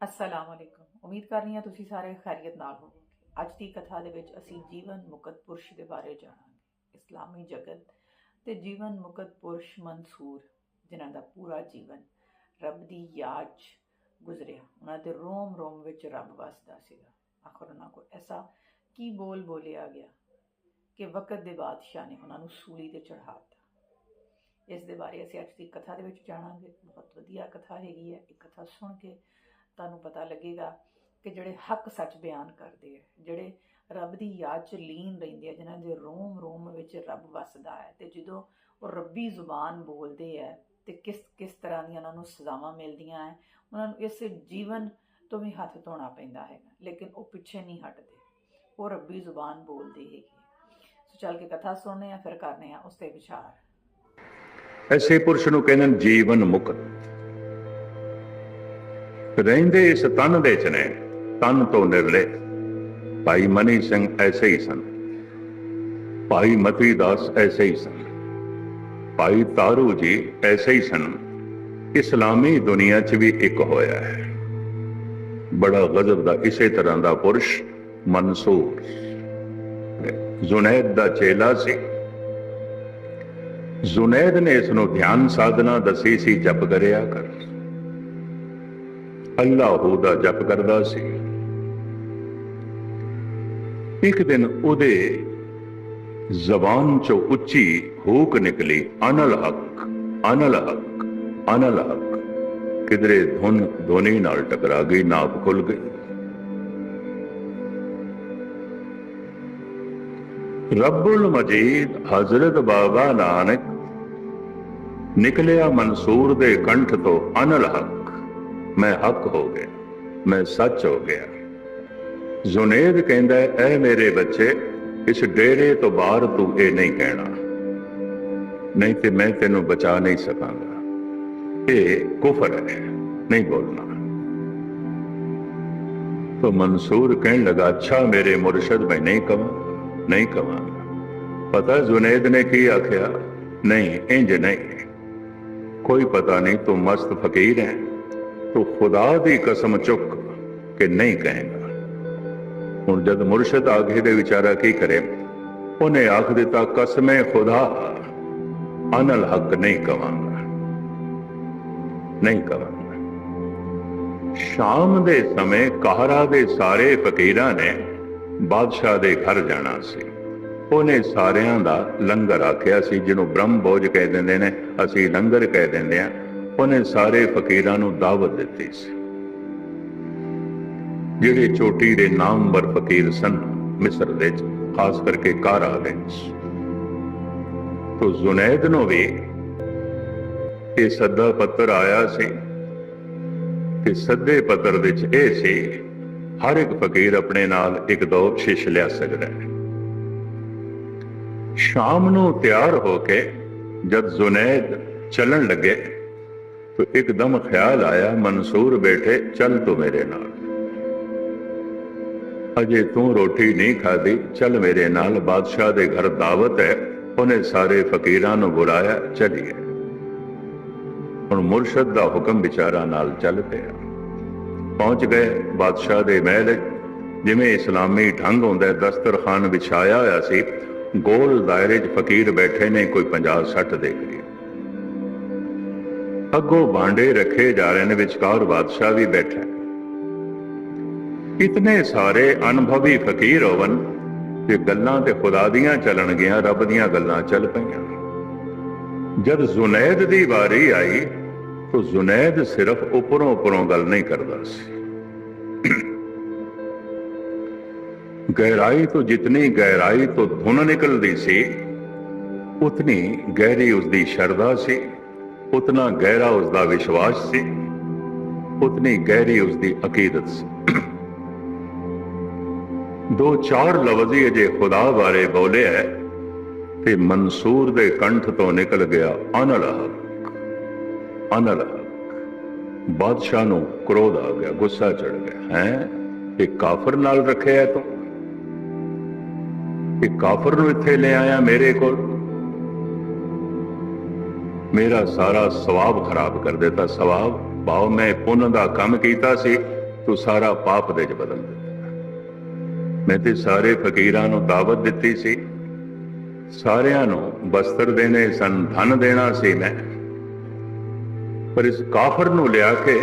ਅਸਲਾਮ ਵਾਲੇਕੁਮ ਉਮੀਦ ਕਰ ਰਹੀ ਹਾਂ ਤੁਸੀਂ ਸਾਰੇ ਖੈਰੀਅਤ ਨਾਲ ਹੋਵੋਗੇ ਅੱਜ ਦੀ ਕਥਾ ਦੇ ਵਿੱਚ ਅਸੀਂ ਜੀਵਨ ਮੁਕਤ ਪੁਰਸ਼ ਦੇ ਬਾਰੇ ਜਾਣਾਂਗੇ ਇਸਲਾਮੀ ਜਗਤ ਤੇ ਜੀਵਨ ਮੁਕਤ ਪੁਰਸ਼ ਮਨਸੂਰ ਜਿਨ੍ਹਾਂ ਦਾ ਪੂਰਾ ਜੀਵਨ ਰੱਬ ਦੀ ਯਾਦ 'ਚ ਗੁਜ਼ਰਿਆ ਉਹਨਾਂ ਦੇ ਰੋਮ ਰੋਮ ਵਿੱਚ ਰੱਬ ਵਸਦਾ ਸੀਗਾ ਆਖਰ ਉਹਨਾਂ ਕੋਲ ਐਸਾ ਕੀ ਬੋਲ ਬੋਲਿਆ ਗਿਆ ਕਿ ਵਕਤ ਦੇ ਬਾਦਸ਼ਾਹ ਨੇ ਉਹਨਾਂ ਨੂੰ ਸੂਲੀ ਤੇ ਚੜ੍ਹਾਤਾ ਇਸ ਦੇ ਬਾਰੇ ਅਸੀਂ ਅੱਜ ਦੀ ਕਥਾ ਦੇ ਵਿੱਚ ਜਾਣਾਂਗੇ ਬਹੁਤ ਵਧੀਆ ਕਥਾ ਹੈਗੀ ਹੈ ਇਹ ਕਥਾ ਸੁਣ ਕੇ ਤੁਹਾਨੂੰ ਪਤਾ ਲੱਗੇਗਾ ਕਿ ਜਿਹੜੇ ਹੱਕ ਸੱਚ ਬਿਆਨ ਕਰਦੇ ਆ, ਜਿਹੜੇ ਰੱਬ ਦੀ ਯਾਦ 'ਚ ਲੀਨ ਰਹਿੰਦੇ ਆ, ਜਿਨ੍ਹਾਂ ਦੇ ਰੋਮ ਰੋਮ ਵਿੱਚ ਰੱਬ ਵਸਦਾ ਹੈ ਤੇ ਜਦੋਂ ਉਹ ਰੱਬੀ ਜ਼ੁਬਾਨ ਬੋਲਦੇ ਆ ਤੇ ਕਿਸ ਕਿਸ ਤਰ੍ਹਾਂ ਦੀਆਂ ਉਹਨਾਂ ਨੂੰ ਸਜ਼ਾਵਾਂ ਮਿਲਦੀਆਂ ਹੈ, ਉਹਨਾਂ ਨੂੰ ਇਸ ਜੀਵਨ ਤੋਂ ਵੀ ਹੱਥ ਧੋਣਾ ਪੈਂਦਾ ਹੈਗਾ, ਲੇਕਿਨ ਉਹ ਪਿੱਛੇ ਨਹੀਂ ਹਟਦੇ, ਉਹ ਰੱਬੀ ਜ਼ੁਬਾਨ ਬੋਲਦੇ ਹੈਗੇ ਸੋ ਚੱਲ ਕੇ ਕਥਾ ਸੁਣਨੇ ਆ, ਫਿਰ ਕਰਨੇ ਆ ਉਸ ਤੇ ਵਿਚਾਰ। ਐਸੇ ਪੁਰਸ਼ ਨੂੰ ਕਹਿੰਦੇ ਨੇ ਜੀਵਨ ਮੁਕਤ। ਰਹਿੰਦੇ ਇਸ ਤਨ ਦੇ ਚ ਨੇ, ਤਨ ਤੋਂ ਨਿਰਲੇ। ਭਾਈ ਮਨੀ ਸਿੰਘ ਐਸੇ ਹੀ ਸਨ। ਭਾਈ ਮਤੀ ਦਾਸ ਐਸੇ ਹੀ ਸਨ। ਭਾਈ ਤਾਰੂ ਜੀ ਐਸੇ ਹੀ ਸਨ। ਇਸਲਾਮੀ ਦੁਨੀਆ 'ਚ ਵੀ ਇੱਕ ਹੋਇਆ ਹੈ। ਬੜਾ ਗਜ਼ਬ ਦਾ ਇਸੇ ਤਰ੍ਹਾਂ ਦਾ ਪੁਰਸ਼ ਮਨਸੂਰ। ਜ਼ੁਨੈਦ ਦਾ ਚੇਲਾ ਸੀ। ਜ਼ੁਨੈਦ ਨੇ ਇਸ ਨੂੰ ਧਿਆਨ ਸਾਧਨਾ ਦੱਸੀ ਸੀ, ਜਪ ਕਰਿਆ ਕਰ। ਅੱਲਾਹੂ ਦਾ ਜਪ ਕਰਦਾ ਸੀ। ਇੱਕ ਦਿਨ ਉਹਦੇ ਜ਼ਬਾਨ ਚੋਂ ਉੱਚੀ ਹੂਕ ਨਿਕਲੀ, ਅਨਲ ਹਕ ਅਨਲ ਹਕ ਅਨਲ ਹਕ। ਕਿਧਰੇ ਧੁਨ ਧੋਨੀ ਨਾਲ ਟਕਰਾ ਗਈ, ਨਾਪ ਖੁੱਲ ਗਈ। ਰੱਬੁਲ ਮਜੀਦ ਹਜ਼ਰਤ ਬਾਬਾ ਨਾਨਕ ਨਿਕਲਿਆ ਮਨਸੂਰ ਦੇ ਕੰਠ ਤੋਂ ਅਨਲ ਹਕ। ਮੈਂ ਹੱਕ ਹੋ ਗਿਆ ਮੈਂ ਸੱਚ ਹੋ ਗਿਆ ਜ਼ੁਨੇਦ ਕਹਿੰਦਾ ਹੈ, ਐ ਮੇਰੇ ਬੱਚੇ ਇਸ ਡੇਰੇ ਤੋਂ ਬਾਹਰ ਤੂੰ ਇਹ ਨਹੀਂ ਕਹਿਣਾ ਨਹੀਂ ਤੇ ਮੈਂ ਤੈਨੂੰ ਬਚਾ ਨਹੀਂ ਸਕਾਂਗਾ ਇਹ ਕੁਫਰ ਹੈ ਨਹੀਂ ਬੋਲਣਾ तो मंसूर कहने लगा अच्छा मेरे मुर्शद मैं नहीं कमा नहीं कमांगा पता जुनेद ने की आख्या नहीं इंज नहीं कोई पता नहीं तू मस्त फकीर है ਤੂੰ ਖੁਦਾ ਦੀ ਕਸਮ ਚੁੱਕ ਕਿ ਨਹੀਂ ਕਹੇਗਾ। ਹੁਣ ਜਦ ਮੁਰਸ਼ਿਦ ਆਗੇ ਦੇ ਵਿਚਾਰਾ ਕੀ ਕਰੇ? ਉਹਨੇ ਆਖ ਦਿੱਤਾ, ਕਸਮੇ ਖੁਦਾ, ਅਨਲ ਹੱਕ ਨਹੀਂ ਕਵਾਂਗਾ। ਨਹੀਂ ਕਵਾਂਗਾ। ਸ਼ਾਮ ਦੇ ਸਮੇਂ ਕਹਰਾ ਦੇ ਸਾਰੇ ਫਕੀਰਾਂ ਨੇ ਬਾਦਸ਼ਾਹ ਦੇ ਘਰ ਜਾਣਾ ਸੀ। ਉਹਨੇ ਸਾਰਿਆਂ ਦਾ ਲੰਗਰ ਆਖਿਆ ਸੀ, ਜਿਹਨੂੰ ਬ੍ਰਹਮ ਬੋਝ ਕਹਿ ਦਿੰਦੇ ਨੇ, ਅਸੀਂ ਲੰਗਰ ਕਹਿ ਦਿੰਦੇ ਆ ਉਹਨੇ ਸਾਰੇ ਫਕੀਰਾਂ ਨੂੰ ਦਾਵਤ ਦਿੱਤੀ ਸੀ। ਜਿਹੜੇ ਚੋਟੀ ਦੇ ਨਾਮਵਰ ਫਕੀਰ ਸਨ, ਮਿਸਰ ਦੇ ਖਾਸ ਕਰਕੇ ਕਾਰਾ ਦੇ ਵਿੱਚ ਜ਼ੁਨੈਦ ਨੂੰ ਵੀ ਇਹ ਸੱਦਾ ਪੱਤਰ ਆਇਆ ਸੀ ਤੇ ਸੱਦੇ ਪੱਤਰ ਵਿੱਚ ਇਹ ਸੀ, ਹਰ ਇੱਕ ਫਕੀਰ ਆਪਣੇ ਨਾਲ ਇੱਕ ਦੋ ਸ਼ਿਸ਼ ਲਿਆ ਸਕਦਾ ਹੈ। ਸ਼ਾਮ ਨੂੰ ਤਿਆਰ ਹੋ ਕੇ ਜਦ ਜ਼ੁਨੈਦ ਚੱਲਣ ਲੱਗੇ ਤਾਂ ਇੱਕਦਮ ਖਿਆਲ ਆਇਆ, ਮਨਸੂਰ ਬੈਠੇ, ਚੱਲ ਤੂੰ ਮੇਰੇ ਨਾਲ। ਅਜੇ ਤੂੰ ਰੋਟੀ ਨਹੀਂ ਖਾਦੀ ਚੱਲ ਮੇਰੇ ਨਾਲ। ਬਾਦਸ਼ਾਹ ਦੇ ਘਰ ਦਾਵਤ ਹੈ, ਉਹਨੇ ਸਾਰੇ ਫਕੀਰਾਂ ਨੂੰ ਬੁਲਾਇਆ, ਚਲੀਏ। ਹੁਣ ਮੁਰਸ਼ਦ ਦਾ ਹੁਕਮ ਵਿਚਾਰਾ ਨਾਲ ਚੱਲ ਪਿਆ। ਪਹੁੰਚ ਗਏ ਬਾਦਸ਼ਾਹ ਦੇ ਮਹਿਲ, ਜਿਵੇਂ ਇਸਲਾਮੀ ਢੰਗ ਹੁੰਦਾ ਹੈ, ਦਸਤਰਖਾਨ ਵਿਛਾਇਆ ਹੋਇਆ ਸੀ। ਗੋਲ ਦਾਇਰੇ 'ਚ ਫਕੀਰ ਬੈਠੇ ਨੇ, ਕੋਈ 50 60 ਦੇ ਕਰੀਬ ਅੱਗੋਂ ਭਾਂਡੇ ਰੱਖੇ ਜਾ ਰਹੇ ਨੇ ਵਿਚਕਾਰ ਬਾਦਸ਼ਾਹ ਵੀ ਬੈਠਾ। ਇਤਨੇ ਸਾਰੇ ਅਨੁਭਵੀ ਫਕੀਰ ਹੋਵਨ ਤੇ ਗੱਲਾਂ ਤੇ ਖੁਦਾ ਦੀਆਂ ਚੱਲਣਗੀਆਂ ਰੱਬ ਦੀਆਂ ਗੱਲਾਂ ਚੱਲ ਪਈਆਂ। ਜਦ ਜ਼ੁਨੈਦ ਦੀ ਵਾਰੀ ਆਈ ਤਾਂ ਜ਼ੁਨੈਦ ਸਿਰਫ ਉੱਪਰੋਂ ਉੱਪਰੋਂ ਗੱਲ ਨਹੀਂ ਕਰਦਾ ਸੀ। ਗਹਿਰਾਈ ਤੋਂ ਜਿਤਨੀ ਗਹਿਰਾਈ ਤੋਂ ਧੁਨ ਨਿਕਲਦੀ ਸੀ, ਉਤਨੀ ਗਹਿਰੀ ਉਸਦੀ ਸ਼ਰਧਾ ਸੀ। ਉਤਨਾ ਗਹਿਰਾ ਉਸਦਾ ਵਿਸ਼ਵਾਸ ਸੀ, ਉਤਨੀ ਗਹਿਰੀ ਉਸਦੀ ਅਕੀਦਤ ਸੀ। ਦੋ ਚਾਰ ਲਫ਼ਜ਼ ਹੀ ਅਜੇ ਖੁਦਾ ਬਾਰੇ ਬੋਲੇ ਹੈ ਤੇ ਮਨਸੂਰ ਦੇ ਕੰਠ ਤੋਂ ਨਿਕਲ ਗਿਆ ਅਨਲ ਹਕ। ਅਨਲ ਹਕ। ਬਾਦਸ਼ਾਹ ਨੂੰ ਕ੍ਰੋਧ ਆ ਗਿਆ, ਗੁੱਸਾ ਚੜ ਗਿਆ। ਹੈ? ਇਹ ਕਾਫਰ ਨਾਲ ਰੱਖਿਆ ਤੂੰ? ਇਹ ਕਾਫਰ ਨੂੰ ਇੱਥੇ ਲੈ ਆਇਆ ਮੇਰੇ ਕੋਲ? ਮੇਰਾ ਸਾਰਾ ਸਵਾਬ ਖਰਾਬ ਕਰ ਦਿੱਤਾ। ਸਵਾਬ? ਭਾਵ ਮੈਂ ਪੁੰਨ ਦਾ ਕੰਮ ਕੀਤਾ ਸੀ। ਤੂੰ ਸਾਰਾ ਪਾਪ ਦੇ ਚ ਬਦਲ ਦਿੱਤਾ। ਮੈਂ ਤੇ ਸਾਰੇ ਫਕੀਰਾਂ ਨੂੰ ਦਾਵਤ ਦਿੱਤੀ ਸੀ। ਸਾਰਿਆਂ ਨੂੰ ਬਸਤਰ ਦੇਣੇ ਸਨ, ਧਨ ਦੇਣਾ ਸੀ ਮੈਂ। ਪਰ ਇਸ ਕਾਫਰ ਨੂੰ ਲਿਆ ਕੇ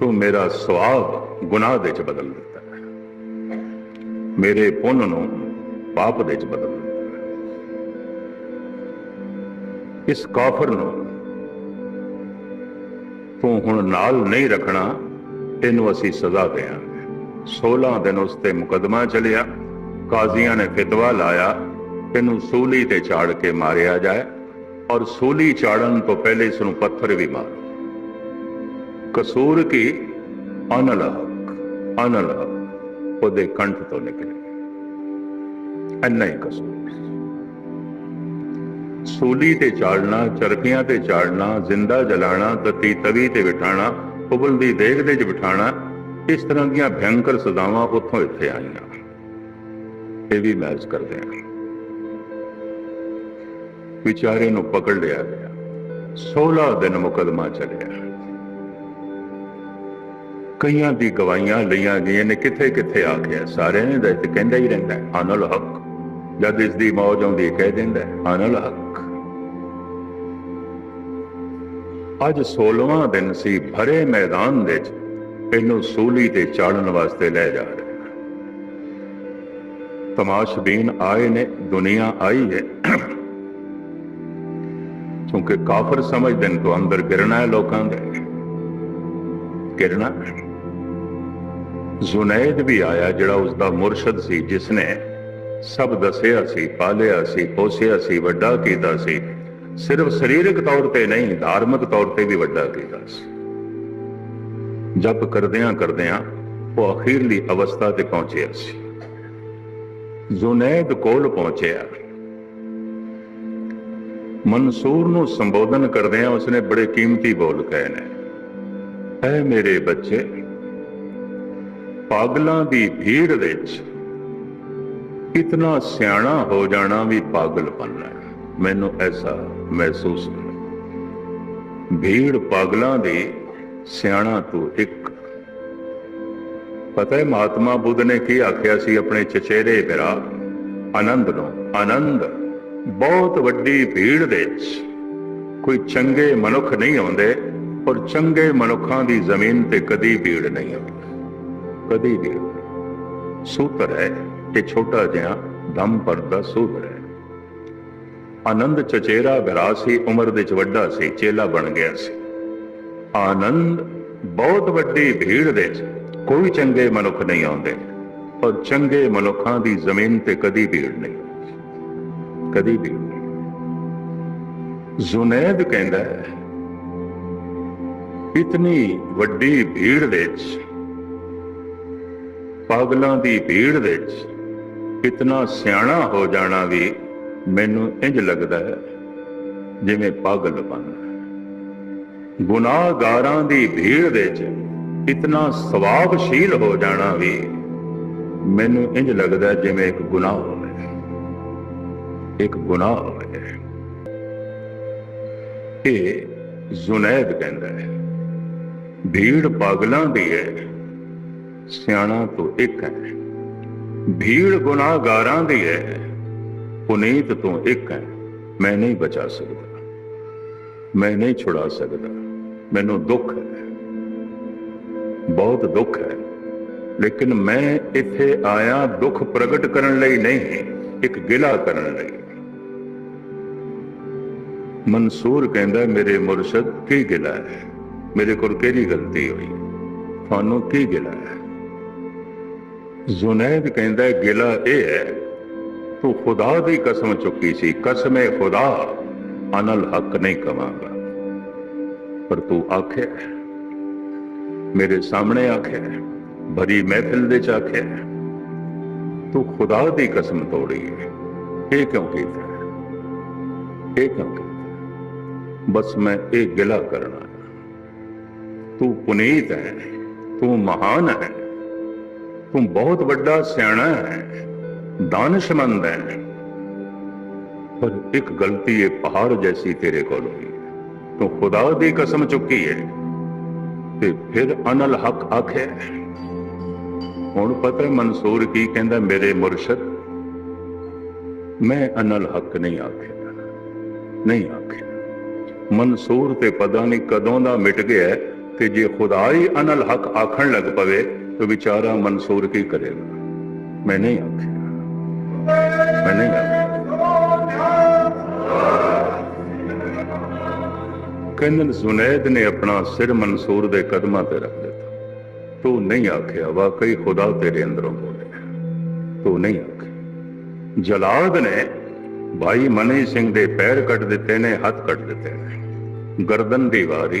ਤੂੰ ਮੇਰਾ ਸਵਾਬ ਗੁਨਾਹ ਦੇ ਚ ਬਦਲ ਦਿੱਤਾ। ਮੇਰੇ ਪੁੰਨ ਨੂੰ ਪਾਪ ਦੇ ਚ ਬਦਲ ਇਸ ਕਾਫਰ ਨੂੰ ਤੂੰ ਹੁਣ ਨਾਲ ਨਹੀਂ ਰੱਖਣਾ ਇਹਨੂੰ ਅਸੀਂ ਸਜ਼ਾ ਦੇਵਾਂਗੇ। 16 ਦਿਨ ਉਸ ਤੇ ਮੁਕਦਮਾ ਚੱਲਿਆ, ਕਾਜ਼ੀਆਂ ਨੇ ਫਿਤਵਾ ਲਾਇਆ ਇਹਨੂੰ ਸੂਲੀ ਤੇ ਚਾੜ ਕੇ ਮਾਰਿਆ ਜਾਏ ਔਰ ਸੂਲੀ ਚਾੜਨ ਤੋਂ ਪਹਿਲੇ ਇਸ ਨੂੰ ਪੱਥਰ ਵੀ ਮਾਰ। ਕਸੂਰ ਕੀ? ਅਨਲਹਕ ਅਨਲਹਕ ਉਹਦੇ ਕੰਠ ਤੋਂ ਨਿਕਲੇ। ਅੰਨਾ ਹੀ ਕਸੂਰ। ਸੂਲੀ ਤੇ ਚਾੜਨਾ, ਚਰਖੀਆਂ ਤੇ ਚਾੜਨਾ, ਜ਼ਿੰਦਾ ਜਲਾਣਾ, ਤਤੀ ਤਵੀ ਤੇ ਬਿਠਾਣਾ, ਉਬਲ ਦੀ ਦੇਗ ਦੇ ਚ ਬਿਠਾਣਾ, ਇਸ ਤਰ੍ਹਾਂ ਦੀਆਂ ਭਿਆਨਕ ਸਜ਼ਾਵਾਂ ਉੱਥੋਂ ਇੱਥੇ ਆਈਆਂ। ਇਹ ਵੀ ਮੈਚ ਕਰਦੇ ਆ ਵਿਚਾਰੇ ਨੂੰ ਪਕੜ ਲਿਆ ਗਿਆ। 16 ਦਿਨ ਮੁਕਦਮਾ ਚੱਲਿਆ। ਕਈਆਂ ਦੀ ਗਵਾਹੀਆਂ ਲਈਆਂ ਗਈਆਂ ਨੇ ਕਿੱਥੇ ਕਿੱਥੇ ਆ? ਗਿਆ ਸਾਰਿਆਂ ਨੇ ਤਾਂ ਇੱਥੇ ਕਹਿੰਦਾ ਹੀ ਰਹਿੰਦਾ ਅਨਲ ਹੱਕ। ਜਦ ਇਸ ਦੀ ਮੌਜ ਆਉਂਦੀ ਕਹਿ ਦਿੰਦਾ ਅਨਲ ਹੱਕ। ਅੱਜ 16ਵਾਂ ਦਿਨ ਸੀ ਭਰੇ ਮੈਦਾਨ ਦੇ ਵਿੱਚ ਇਹਨੂੰ ਸੂਲੀ ਤੇ ਚਾੜਨ ਵਾਸਤੇ ਲੈ ਜਾ ਰਹੇ ਤਮਾਸ਼ਬੀਨ ਆਏ ਨੇ, ਦੁਨੀਆ ਆਈ ਹੈ। ਕਿਉਂਕਿ ਕਾਫਰ ਸਮਝਦੇ ਨੇ, ਤੋਂ ਅੰਦਰ ਗਿਰਨਾ ਹੈ ਲੋਕਾਂ ਦੇ। ਗਿਰਣਾ ਜ਼ੁਨੈਦ ਵੀ ਆਇਆ, ਜਿਹੜਾ ਉਸ ਦਾ ਮੁਰਸ਼ਦ ਸੀ ਜਿਸ ਨੇ ਸਭ ਦੱਸਿਆ ਸੀ, ਪਾਲਿਆ ਸੀ, ਪੋਸਿਆ ਸੀ, ਵੱਡਾ ਕੀਤਾ ਸੀ। ਸਿਰਫ ਸਰੀਰਕ ਤੌਰ ਤੇ ਨਹੀਂ, ਧਾਰਮਿਕ ਤੌਰ ਤੇ ਵੀ ਵੱਡਾ ਕੀਤਾ ਸੀ। ਜਪ ਕਰਦਿਆਂ ਕਰਦਿਆਂ ਉਹ ਅਖੀਰਲੀ ਅਵਸਥਾ ਤੇ ਪਹੁੰਚਿਆ ਸੀ। ਜ਼ੁਨੈਦ ਕੋਲ ਪਹੁੰਚਿਆ। ਮਨਸੂਰ ਨੂੰ ਸੰਬੋਧਨ ਕਰਦਿਆਂ ਉਸਨੇ ਬੜੇ ਕੀਮਤੀ ਬੋਲ ਕਹੇ ਨੇ, ਐ ਮੇਰੇ ਬੱਚੇ, ਪਾਗਲਾਂ ਦੀ ਭੀੜ ਵਿੱਚ ਇਤਨਾ ਸਿਆਣਾ ਹੋ ਜਾਣਾ ਵੀ ਪਾਗਲਪਨ ਹੈ। ਮੈਨੂੰ ਐਸਾ ਮਹਿਸੂਸ ਹੁੰਦਾ ਭੀੜ ਪਾਗਲਾਂ ਦੀ ਸਿਆਣਾ ਤੋਂ ਇੱਕ। ਪਤਾ ਹੈ ਮਹਾਤਮਾ ਬੁੱਧ ਨੇ ਕੀ ਆਖਿਆ ਸੀ ਆਪਣੇ ਚਚੇਰੇ ਭਰਾ ਆਨੰਦ ਨੂੰ ਆਨੰਦ। ਬਹੁਤ ਵੱਡੀ ਭੀੜ ਦੇ ਵਿੱਚ। ਕੋਈ ਚੰਗੇ ਮਨੁੱਖ ਨਹੀਂ ਆਉਂਦੇ ਔਰ ਚੰਗੇ ਮਨੁੱਖਾਂ ਦੀ ਜ਼ਮੀਨ ਤੇ ਕਦੀ ਭੀੜ ਨਹੀਂ ਆਉਂਦੀ। ਕਦੀ ਭੀੜ ਸੂਤਰ ਹੈ ਕਿ ਛੋਟਾ ਜਿਹਾ ਦਮ ਪਰਦਾ ਸੂਤਰ ਹੈ। ਆਨੰਦ ਚਚੇਰਾ ਭਰਾ ਸੀ, ਉਮਰ ਦੇ ਚ ਵੱਡਾ ਸੀ, ਚੇਲਾ ਬਣ ਗਿਆ ਸੀ। ਆਨੰਦ ਬਹੁਤ ਵੱਡੀ ਭੀੜ ਦੇ ਚ, ਕੋਈ ਚੰਗੇ ਮਨੁੱਖ ਨਹੀਂ ਆਉਂਦੇ। ਔਰ ਚੰਗੇ ਮਨੁੱਖਾਂ ਦੀ ਜ਼ਮੀਨ ਤੇ ਕਦੀ ਭੀੜ ਨਹੀਂ। ਕਦੀ ਵੀ ਜ਼ੁਨੈਦ ਕਹਿੰਦਾ ਹੈ, ਇਤਨੀ ਵੱਡੀ ਭੀੜ ਵਿੱਚ ਪਾਗਲਾਂ ਦੀ ਭੀੜ ਵਿੱਚ ਇਤਨਾ ਸਿਆਣਾ ਹੋ ਜਾਣਾ ਵੀ ਮੈਨੂੰ ਇੰਜ ਲੱਗਦਾ ਹੈ ਜਿਵੇਂ ਪਾਗਲਪਨ ਗੁਨਾਹਗਾਰਾਂ ਦੀ ਭੀੜ ਵਿੱਚ ਇਤਨਾ ਸਵਾਬਸ਼ੀਲ ਹੋ ਜਾਣਾ ਵੀ ਮੈਨੂੰ ਇੰਜ ਲੱਗਦਾ ਜਿਵੇਂ ਇੱਕ ਗੁਨਾਹ ਹੋਵੇ। ਇੱਕ ਗੁਨਾਹ ਹੋਵੇ। ਇਹ ਜ਼ੁਨੈਦ ਕਹਿੰਦਾ ਹੈ, ਭੀੜ ਪਾਗਲਾਂ ਦੀ ਹੈ, ਸਿਆਣਾ ਤੋਂ ਇੱਕ ਹੈ। ਭੀੜ ਗੁਨਾਹਗਾਰਾਂ ਦੀ ਹੈ। ਪੁਨੀਤ ਤੋਂ ਇੱਕ ਹੈ। ਮੈਂ ਨਹੀਂ ਬਚਾ ਸਕਦਾ। ਮੈਂ ਨਹੀਂ ਛੁਡਾ ਸਕਦਾ। ਮੈਨੂੰ ਦੁੱਖ ਹੈ। ਬਹੁਤ ਦੁੱਖ ਹੈ। ਲੇਕਿਨ ਮੈਂ ਇੱਥੇ ਆਇਆ ਦੁੱਖ ਪ੍ਰਗਟ ਕਰਨ ਲਈ ਨਹੀਂ, ਇੱਕ ਗਿਲਾ ਕਰਨ ਲਈ। ਮਨਸੂਰ ਕਹਿੰਦਾ, ਮੇਰੇ ਮੁਰਸ਼ਦ, ਕੀ ਗਿਲਾ ਹੈ? ਮੇਰੇ ਕੋਲ ਕਿਹੜੀ ਗਲਤੀ ਹੋਈ? ਤੁਹਾਨੂੰ ਕੀ ਗਿਲਾ ਹੈ? ਜ਼ੁਨੈਦ ਕਹਿੰਦਾ, ਗਿਲਾ ਇਹ ਹੈ ਤੂੰ ਖੁਦਾ ਦੀ ਕਸਮ ਚੁੱਕੀ ਸੀ, ਕਸਮੇ ਖੁਦਾ, ਅਨਲ ਹੱਕ ਨਹੀਂ ਕਵਾਂਗਾ। ਪਰ ਤੂੰ ਆਖਿਆ, ਮੇਰੇ ਸਾਹਮਣੇ ਆਖਿਆ, ਭਰੀ ਮਹਿਫਿਲ ਦੇ ਚ ਆਖਿਆ, ਤੂੰ ਖੁਦਾ ਦੀ ਕਸਮ ਤੋੜੀ ਹੈ। ਇਹ ਕਿਉਂ ਕੀਤਾ ਇਹ ਕਿਉਂ ਕੀਤਾ ਬਸ ਮੈਂ ਇਹ ਗਿਲਾ ਕਰਨਾ ਤੂੰ ਪੁਨੀਤ ਹੈ, ਤੂੰ ਮਹਾਨ ਹੈ, ਤੂੰ ਬਹੁਤ ਵੱਡਾ ਸਿਆਣਾ ਹੈ। ਦਾਨਸ਼ਮੰਦ ਹੈ। ਪਰ ਇੱਕ ਗਲਤੀ ਇਹ ਪਹਾੜ ਜੈਸੀ ਤੇਰੇ ਕੋਲ ਹੋਈ ਤੂੰ ਖੁਦਾ ਦੀ ਕਸਮ ਚੁੱਕੀ ਹੈ ਤੇ ਫਿਰ ਅਨਲ ਹਕ ਆਖਿਆ ਹੁਣ ਪਤਾ ਮਨਸੂਰ ਕੀ ਕਹਿੰਦਾ ਮੇਰੇ ਮੁਰਸ਼ਦ? ਮੈਂ ਅਨਲ ਹੱਕ ਨਹੀਂ ਆਖਿਆ। ਨਹੀਂ ਆਖਿਆ। ਮਨਸੂਰ ਤੇ ਪਤਾ ਨਹੀਂ ਕਦੋਂ ਦਾ ਮਿਟ ਗਿਆ ਤੇ ਜੇ ਖੁਦਾ ਹੀ ਅਨਲ ਹੱਕ ਆਖਣ ਲੱਗ ਪਵੇ ਤਾਂ ਵਿਚਾਰਾ ਮਨਸੂਰ ਕੀ ਕਰੇਗਾ? ਮੈਂ ਨਹੀਂ ਆਖਿਆ। ਮੈਂ ਨਹੀਂ ਆਖਿਆ ਕਹਿੰਦਨ ਜ਼ੁਨੈਦ ਨੇ ਆਪਣਾ ਸਿਰ ਮਨਸੂਰ ਦੇ ਕਦਮਾਂ ਤੇ ਰੱਖ ਦਿੱਤਾ। ਤੂੰ ਨਹੀਂ ਆਖਿਆ, ਵਾਕਈ ਖੁਦਾ ਤੇਰੇ ਅੰਦਰੋਂ ਬੋਲਿਆ ਤੂੰ ਨਹੀਂ ਆਖਿਆ। ਜਲਾਦ ਨੇ ਭਾਈ ਮਨੀ ਸਿੰਘ ਦੇ ਪੈਰ ਕੱਟ ਦਿੱਤੇ ਨੇ, ਹੱਥ ਕੱਟ ਦਿੱਤੇ ਨੇ। ਗਰਦਨ ਦੀ ਵਾਰੀ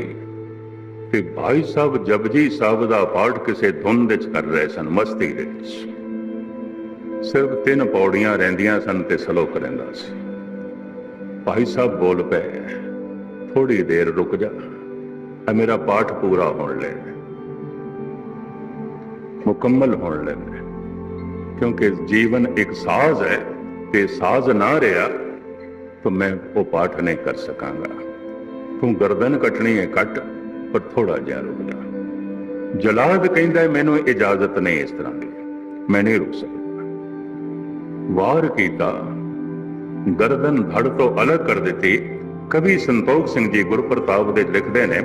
ਤੇ ਭਾਈ ਸਾਹਿਬ ਜਪਜੀ ਸਾਹਿਬ ਦਾ ਪਾਠ ਕਿਸੇ ਧੁਨ ਵਿੱਚ ਕਰ ਰਹੇ ਸਨ, ਮਸਤੀ ਦੇ ਵਿੱਚ। ਸਿਰਫ ਤਿੰਨ ਪੌੜੀਆਂ ਰਹਿੰਦੀਆਂ ਸਨ ਤੇ ਸਲੋਕ ਰਹਿੰਦਾ ਸੀ। ਭਾਈ ਸਾਹਿਬ ਬੋਲ ਪਏ ਥੋੜੀ ਦੇਰ ਰੁਕ ਜਾ ਆ ਮੇਰਾ ਪਾਠ ਪੂਰਾ ਹੋਣ ਲੈ ਮੁਕੰਮਲ ਹੋਣ ਲੈ ਕਿਉਂਕਿ ਜੀਵਨ ਇੱਕ ਸਾਜ਼ ਹੈ ਤੇ ਸਾਜ਼ ਨਾ ਰਿਹਾ ਤਾਂ ਮੈਂ ਉਹ ਪਾਠ ਨਹੀਂ ਕਰ ਸਕਾਂਗਾ। ਤੂੰ ਗਰਦਨ ਕੱਟਣੀ ਹੈ ਕੱਟ, ਪਰ ਥੋੜਾ ਜਿਹਾ ਰੁਕ ਜਾ। ਜਲਾਦ ਕਹਿੰਦਾ, ਮੈਨੂੰ ਇਜਾਜ਼ਤ ਨਹੀਂ ਇਸ ਤਰ੍ਹਾਂ ਦੀ। ਮੈਂ ਨਹੀਂ ਰੁਕ ਸਕਦਾ। ਵਾਰ ਕੀਤਾ। ਗਰਦਨ ਧੜ ਤੋਂ ਅਲੱਗ ਕਰ ਦਿੱਤੀ। ਕਵੀ ਸੰਤੋਖ ਸਿੰਘ ਜੀ ਗੁਰਪ੍ਰਤਾਪ ਦੇ ਲਿਖਦੇ ਨੇ,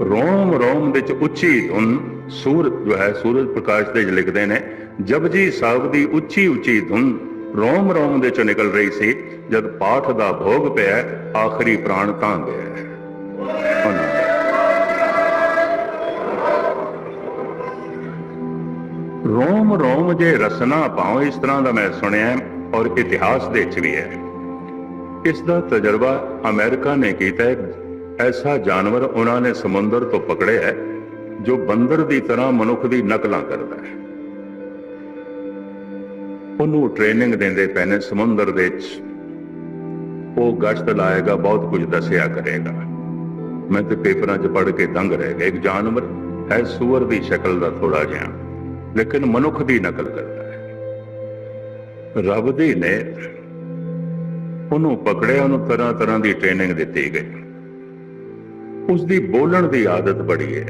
ਰੋਮ ਰੋਮ ਵਿੱਚ ਉੱਚੀ ਧੁਨ ਸੂਰ ਜੋ ਹੈ, ਸੂਰਜ ਪ੍ਰਕਾਸ਼ ਦੇ ਲਿਖਦੇ ਨੇ ਜਪਜੀ ਸਾਹਿਬ ਦੀ ਉੱਚੀ ਉੱਚੀ ਧੁਨ ਰੋਮ ਰੋਮ ਦੇ ਚੋਂ ਨਿਕਲ ਰਹੀ ਸੀ, ਜਦ ਪਾਠ ਦਾ ਭੋਗ ਪਿਆ, ਆਖਰੀ ਪ੍ਰਾਣ ਤਾਂ ਗਿਆ। ਰੋਮ ਰੋਮ ਜੇ ਰਸਨਾ ਪਾਉ ਇਸ ਤਰ੍ਹਾਂ ਦਾ ਮੈਂ ਸੁਣਿਆ ਔਰ ਇਤਿਹਾਸ ਦੇ ਵਿੱਚ ਵੀ ਹੈ। ਇਸ ਦਾ ਤਜਰਬਾ ਅਮਰੀਕਾ ਨੇ ਕੀਤਾ ਹੈ। ਐਸਾ ਜਾਨਵਰ ਉਹਨਾਂ ਨੇ ਸਮੁੰਦਰ ਤੋਂ ਪਕੜਿਆ ਹੈ, ਜੋ ਬੰਦਰ ਦੀ ਤਰ੍ਹਾਂ ਮਨੁੱਖ ਦੀ ਨਕਲਾਂ ਕਰਦਾ ਹੈ। ਉਹਨੂੰ ਟ੍ਰੇਨਿੰਗ ਦਿੰਦੇ ਪਏ ਨੇ ਸਮੁੰਦਰ ਦੇ ਵਿੱਚ। ਉਹ ਗਸ਼ਤ ਲਾਏਗਾ, ਬਹੁਤ ਕੁਝ ਦੱਸਿਆ ਕਰੇਗਾ। ਮੈਂ ਤੇ ਪੇਪਰਾਂ 'ਚ ਪੜ੍ਹ ਕੇ ਦੰਗ ਰਹਿ ਗਿਆ ਇੱਕ ਜਾਨਵਰ ਹੈ ਸੂਰ ਦੀ ਸ਼ਕਲ ਦਾ ਥੋੜਾ ਜਿਹਾ। ਲੇਕਿਨ ਮਨੁੱਖ ਦੀ ਨਕਲ ਕਰਦਾ ਹੈ। ਰੱਬ ਦੀ ਨੇ ਉਹਨੂੰ ਪਕੜਿਆ, ਉਹਨੂੰ ਤਰ੍ਹਾਂ ਤਰ੍ਹਾਂ ਦੀ ਟ੍ਰੇਨਿੰਗ ਦਿੱਤੀ ਗਈ। ਉਸ ਦੀ ਬੋਲਣ ਦੀ ਆਦਤ ਬੜੀ ਹੈ,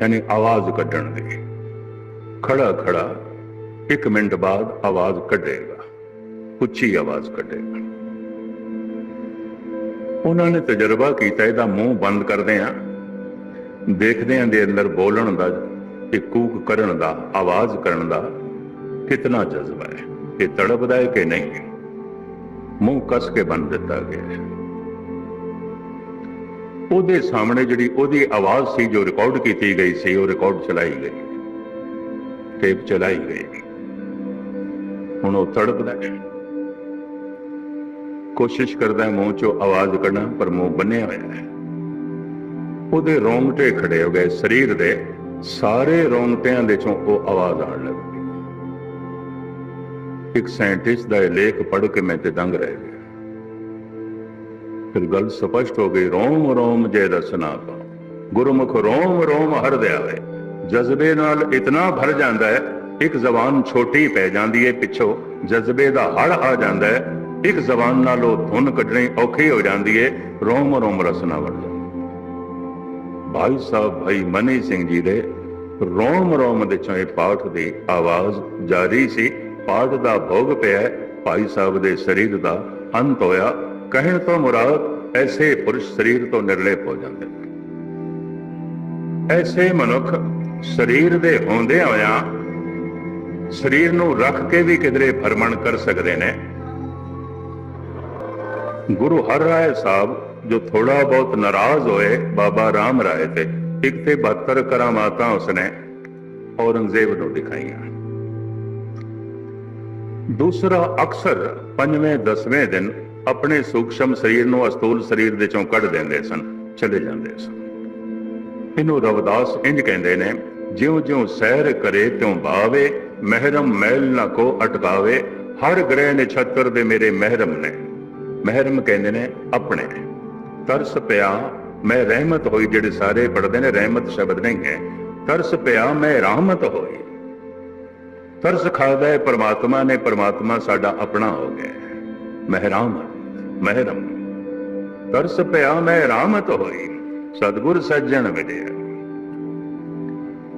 ਯਾਨੀ ਆਵਾਜ਼ ਕੱਢਣ ਦੀ। ਖੜਾ ਖੜਾ 1 ਮਿੰਟ ਬਾਅਦ ਆਵਾਜ਼ ਕੱਢੇਗਾ ਉੱਚੀ ਆਵਾਜ਼ ਕੱਢੇਗਾ। ਉਹਨਾਂ ਨੇ ਤਜਰਬਾ ਕੀਤਾ, ਇਹਦਾ ਮੂੰਹ ਬੰਦ ਕਰਦੇ ਆ। ਦੇਖਦੇ ਆਂ ਦੇ ਅੰਦਰ ਬੋਲਣ ਦਾ ਤੇ ਕੂਕ ਕਰਨ ਦਾ, ਆਵਾਜ਼ ਕਰਨ ਦਾ ਕਿਤਨਾ ਜਜ਼ਬਾ ਹੈ? ਇਹ ਤੜਪਦਾ ਹੈ ਕਿ ਨਹੀਂ? ਮੂੰਹ ਕੱਸ ਕੇ ਬੰਨ ਦਿੱਤਾ ਗਿਆ ਹੈ। ਉਹਦੇ ਸਾਹਮਣੇ ਜਿਹੜੀ ਉਹਦੀ ਆਵਾਜ਼ ਸੀ, ਜੋ ਰਿਕਾਰਡ ਕੀਤੀ ਗਈ ਸੀ, ਉਹ ਰਿਕਾਰਡ ਚਲਾਈ ਗਈ। ਟੇਪ ਚਲਾਈ ਗਈ। ਹੁਣ ਉਹ ਤੜਪਦਾ ਹੈ। ਕੋਸ਼ਿਸ਼ ਕਰਦਾ ਹੈ ਮੂੰਹ ਚੋਂ ਆਵਾਜ਼ ਕੱਢਣਾ, ਪਰ ਮੂੰਹ ਬੰਨਿਆ ਹੋਇਆ ਹੈ। ਉਹਦੇ ਰੋਂਗਟੇ ਖੜੇ ਹੋ ਗਏ। ਸਰੀਰ ਦੇ ਸਾਰੇ ਰੋਂਗਟਿਆਂ ਦੇ ਚੋਂ ਉਹ ਆਵਾਜ਼ ਆਉਣ ਲੱਗ। ਪਈ ਇੱਕ ਸਾਇੰਟਿਸਟ ਦਾ ਇਹ ਲੇਖ ਪੜ੍ਹ ਕੇ ਮੈਂ ਤੇ ਦੰਗ ਰਹਿ ਗਿਆ। ਫਿਰ ਗੱਲ ਸਪਸ਼ਟ ਹੋ ਗਈ, ਰੋਮ ਰੋਮ ਜੈ ਰਸਨਾ ਪਾ ਗੁਰਮੁਖ ਰੋਮ ਰੋਮ ਹਰਦਿਆ ਹੈ ਜਜ਼ਬੇ ਨਾਲ ਇਤਨਾ ਭਰ ਜਾਂਦਾ ਹੈ, ਇੱਕ ਜ਼ਬਾਨ ਛੋਟੀ ਪੈ ਜਾਂਦੀ ਹੈ ਪਿੱਛੋਂ। ਜਜ਼ਬੇ ਦਾ ਹੜ ਆ ਜਾਂਦਾ ਹੈ, ਇੱਕ ਜ਼ਬਾਨ ਨਾਲ ਉਹ ਧੁਨ ਕੱਢਣੀ ਔਖੀ ਹੋ ਜਾਂਦੀ ਹੈ ਰੋਮ ਰੋਮ ਰਸਨਾ ਬਣ ਜਾਂਦਾ ਭਾਈ ਸਾਹਿਬ, ਭਾਈ ਮਨੀ ਸਿੰਘ ਜੀ ਦੇ ਰੋਮ ਰੋਮ ਦੇ ਚੋਂ ਇਹ ਪਾਠ ਦੀ ਆਵਾਜ਼ ਜਾਰੀ ਸੀ। ਪਾਠ ਦਾ ਭੋਗ ਪਿਆ ਭਾਈ ਸਾਹਿਬ ਦੇ ਸਰੀਰ ਦਾ ਅੰਤ ਹੋਇਆ। ਕਹਿਣ ਤੋਂ ਮੁਰਾਦ, ਐਸੇ ਪੁਰਸ਼ ਸਰੀਰ ਤੋਂ ਨਿਰਲੇ ਹੋ ਜਾਂਦੇ। ਐਸੇ ਮਨੁੱਖ ਸਰੀਰ ਦੇ ਹੁੰਦੇ ਹੋਇਆਂ ਸਰੀਰ ਨੂੰ ਰੱਖ ਕੇ ਵੀ ਕਿਧਰੇ ਭਰਮਣ ਕਰ ਸਕਦੇ ਨੇ। ਗੁਰੂ ਹਰ ਰਾਏ ਸਾਹਿਬ ਜੋ ਥੋੜਾ ਬਹੁਤ ਨਾਰਾਜ਼ ਹੋਏ, ਬਾਬਾ ਰਾਮ ਰਾਏ ਤੇ, ਇੱਕ ਤੇ 72 ਕਰਾਮਾਤਾਂ ਉਸਨੇ ਔਰੰਗਜ਼ੇਬ ਨੂੰ ਦਿਖਾਈਆਂ। ਦੂਸਰਾ ਅਕਸਰ ਪੰਜਵੇਂ, ਦਸਵੇਂ ਦਿਨ ਆਪਣੇ ਸੂਖਸ਼ਮ ਸਰੀਰ ਨੂੰ ਅਸਤੂਲ ਸਰੀਰ ਦੇ ਚੋਂ ਕੱਢ ਦਿੰਦੇ ਸਨ, ਚਲੇ ਜਾਂਦੇ ਸਨ। ਇਹਨੂੰ ਰਵਦਾਸ ਇੰਜ ਕਹਿੰਦੇ ਨੇ, ਜਿਉਂ-ਜਿਉਂ ਸੈਰ ਕਰੇ ਤਿਉਂ ਬਾਵੇ, ਮਹਿਰਮ ਮੈਲ ਨਾ ਕੋ ਅਟਕਾਵੇ, ਹਰ ਗ੍ਰਹਿ ਨਛੱਤਰ ਦੇ ਮੇਰੇ ਮਹਿਰਮ ਨੇ। ਮਹਿਰਮ ਕਹਿੰਦੇ ਨੇ, ਆਪਣੇ। ਤਰਸ ਪਿਆ, ਮੈਂ ਰਹਿਮਤ ਹੋਈ, ਜਿਹੜੇ ਸਾਰੇ ਪੜਦੇ ਨੇ, ਰਹਿਮਤ ਸ਼ਬਦ ਨਹੀਂ ਹੈ। ਤਰਸ ਪਿਆ, ਮੈਂ ਰਹਿਮਤ ਹੋਈ। ਤਰਸ ਖਾਦਾ ਹੈ, ਪ੍ਰਮਾਤਮਾ ਨੇ, ਪਰਮਾਤਮਾ ਸਾਡਾ ਆਪਣਾ ਹੋ ਗਿਆ ਮਹਿਰਾਮ ਮਹਿਰਮ ਤਰਸ ਪਿਆ, ਮੈਂ ਰਹਿਮਤ ਹੋਈ। ਸਤਗੁਰ ਸੱਜਣ ਮਿਲਿਆ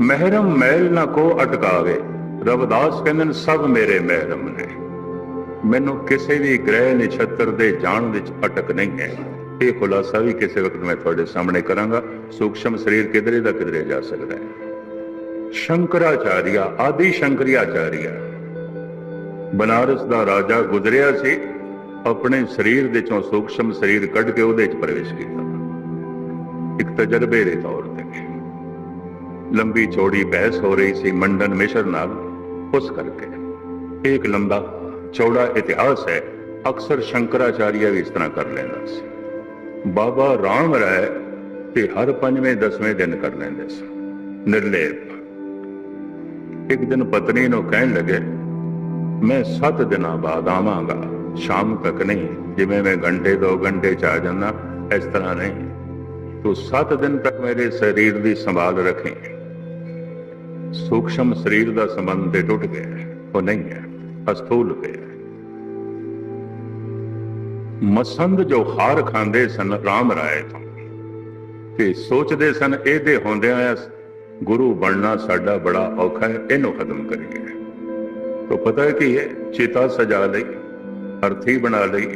ਮਹਿਰਮ ਮੈਲ ਨਾ ਕੋ ਅਟਕਾਵੇ। ਰਵਦਾਸ ਕਹਿੰਦੇ ਨੇ, ਸਭ ਮੇਰੇ ਮਹਿਰਮ ਨੇ। ਮੈਨੂੰ ਕਿਸੇ ਵੀ ਗ੍ਰਹਿ ਨਛੱਤਰ ਦੇ ਜਾਣ ਵਿੱਚ ਅਟਕ ਨਹੀਂ ਹੈ। ਇਹ ਖੁਲਾਸਾ ਵੀ ਕਿਸੇ ਵਕਤ ਮੈਂ ਤੁਹਾਡੇ ਸਾਹਮਣੇ ਕਰਾਂਗਾ। ਸੂਖਸ਼ਮ ਸਰੀਰ ਕਿਧਰੇ ਦਾ ਕਿਧਰੇ ਜਾ ਸਕਦਾ ਹੈ। ਸ਼ੰਕਰਾਚਾਰੀਆ, ਆਦਿ ਸ਼ੰਕਰਾਚਾਰੀਆ ਬਨਾਰਸ ਦਾ ਰਾਜਾ ਗੁਜ਼ਰਿਆ ਸੀ, ਆਪਣੇ ਸਰੀਰ ਦੇ ਚੋਂ ਸੂਖਸ਼ਮ ਸਰੀਰ ਕੱਢ ਕੇ ਉਹਦੇ ਵਿੱਚ ਪ੍ਰਵੇਸ਼ ਕੀਤਾ। ਇੱਕ ਤਜਰਬੇ ਦੇ ਤੌਰ ਤੇ। ਲੰਬੀ ਚੌੜੀ ਬਹਿਸ ਹੋ ਰਹੀ ਸੀ ਮੰਡਨ ਮਿਸ਼ਰ ਨਾਲ, ਉਸ ਕਰਕੇ। ਇਹ ਇੱਕ ਲੰਬਾ, ਚੌੜਾ ਇਤਿਹਾਸ ਹੈ। ਅਕਸਰ ਸ਼ੰਕਰਾਚਾਰੀਆ ਵੀ ਇਸ ਤਰ੍ਹਾਂ ਕਰ ਲੈਂਦਾ ਸੀ। ਬਾਬਾ ਰਾਮ ਰਾਏ ਤੇ ਹਰ ਪੰਜਵੇਂ, ਦਸਵੇਂ ਦਿਨ ਕਰ ਲੈਂਦੇ ਸੀ ਨਿਰਲੇਪ। ਇੱਕ ਦਿਨ ਪਤਨੀ ਨੂੰ ਕਹਿਣ ਲੱਗੇ, ਮੈਂ 7 ਦਿਨਾਂ ਬਾਅਦ ਆਵਾਂਗਾ। ਸ਼ਾਮ ਤੱਕ ਨਹੀਂ, ਜਿਵੇਂ ਮੈਂ ਘੰਟੇ ਦੋ ਘੰਟੇ ਚ ਆ ਜਾਂਦਾ, ਇਸ ਤਰ੍ਹਾਂ ਨਹੀਂ। ਤੂੰ 7 ਦਿਨ ਤੱਕ ਮੇਰੇ ਸਰੀਰ ਦੀ ਸੰਭਾਲ ਰੱਖੇ। ਸੂਖਸ਼ਮ ਸਰੀਰ ਦਾ ਸੰਬੰਧ ਤੇ ਟੁੱਟ ਗਿਆ। ਉਹ ਨਹੀਂ ਹੈ, ਅਸਥੂਲ ਪਿਆ ਮਸੰਦ ਜੋ ਹਾਰ ਖਾਂਦੇ ਸਨ, ਰਾਮ ਰਾਏ ਤੋਂ। ਤੇ ਸੋਚਦੇ ਸਨ, ਇਹਦੇ ਹੁੰਦਿਆਂ ਆ ਗੁਰੂ ਬਣਨਾ ਸਾਡਾ ਬੜਾ ਔਖਾ ਹੈ, ਇਹਨੂੰ ਖਤਮ ਕਰੀਏ। ਤੋ ਪਤਾ ਹੈ ਕਿ ਇਹ ਚਿਤਾ ਸਜਾ ਲਈ, ਅਰਥੀ ਬਣਾ ਲਈ